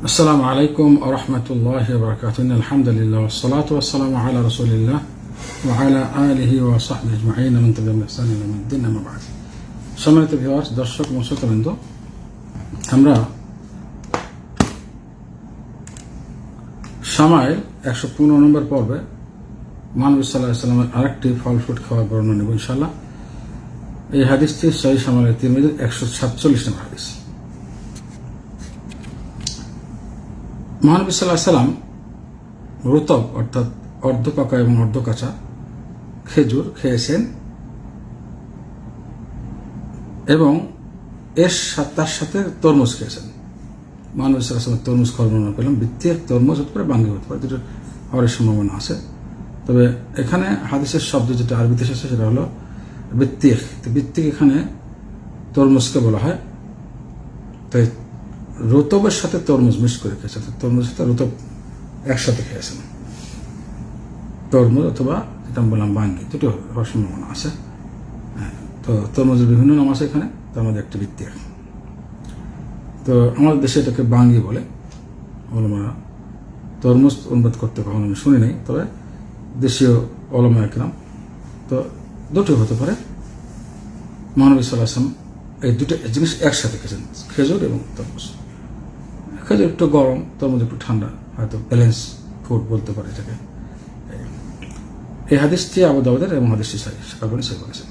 আসসালামু আলাইকুম রহমতুল্লাহ বরকাতুন আলহামদুলিল্লাহ সালাত ওয়াসালাম আলা রসুলিল্লাহ আলিহি ওয়া ওয়াসাহমি আজমাইন আমন্তবিন আমাবাদ সম্মানিত ভিওয়ার্স দর্শক এবং আমরা সামাইল একশো পনেরো নম্বর পর্বে মানবী সাল্লাহ ইসলামের আরেকটি ফল ফ্রুট খাওয়ার বর্ণনা নেব ইনশাল্লাহ এই হাদিসটি সহি সামালের তিন একশো সাতচল্লিশ নম্বর হাদিস মহানবী সাল্লাহ সাল্লাম রুতব, অর্থাৎ অর্ধপাকা এবং অর্ধকাঁচা খেজুর খেয়েছেন এবং এর তার সাথে তরমুজ খেয়েছেন। মহানবী সাল্লাহ সাল্লাম তরমুজ বর্ণনা পেলাম বৃত্তিক তরমুজ হতে পারে, বাঙ্গি হতে পারে, দুটোর হওয়ার সম্ভাবনা আছে। তবে এখানে হাদিসের শব্দ যেটা আরবিতে এসেছে সেটা হলো বৃত্তিক তো বৃত্তিক এখানে তরমুজকে বলা হয়। তাই রতবের সাথে তরমুজ মিক্স করে খেয়েছেন তো তরমুজের সাথে রতব একসাথে খেয়েছেন তরমুজ অথবা যেটা বললাম বাঙ্গি দুটো হওয়ার সম্ভাবনা আছে। হ্যাঁ, তো তরমুজের বিভিন্ন নাম আছে এখানে তার মধ্যে একটি বৃত্তি তো আমাদের দেশে এটাকে বাঙ্গি বলে। ওলমারা তরমুজ অনুবাদ করতে কখনো আমি শুনি নাই তবে দেশীয় ওলমা একরাম তো দুটো হতে পারে। মহানবী সাল্লাহ আসলাম এই দুটো জিনিস একসাথে খেয়েছেন খেজুর এবং তরমুজ। খেজুর একটু গরম, তার মধ্যে একটু ঠান্ডা, হয়তো ব্যালেন্স ফুড বলতে পারে এটাকে। এই হাদিসটি আবু দাউদের এবং হাদিসটি সাই সেখানে সে করেছেন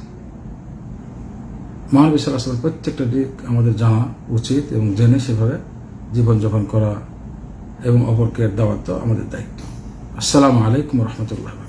মহানবী সাল্লাহ আসলামের প্রত্যেকটা দিক আমাদের জানা উচিত এবং জেনে সেভাবে জীবনযাপন করা এবং অপরকে দাওয়াত দেওয়া আমাদের দায়িত্ব। আসসালামু আলাইকুম রহমতুল্লাহ।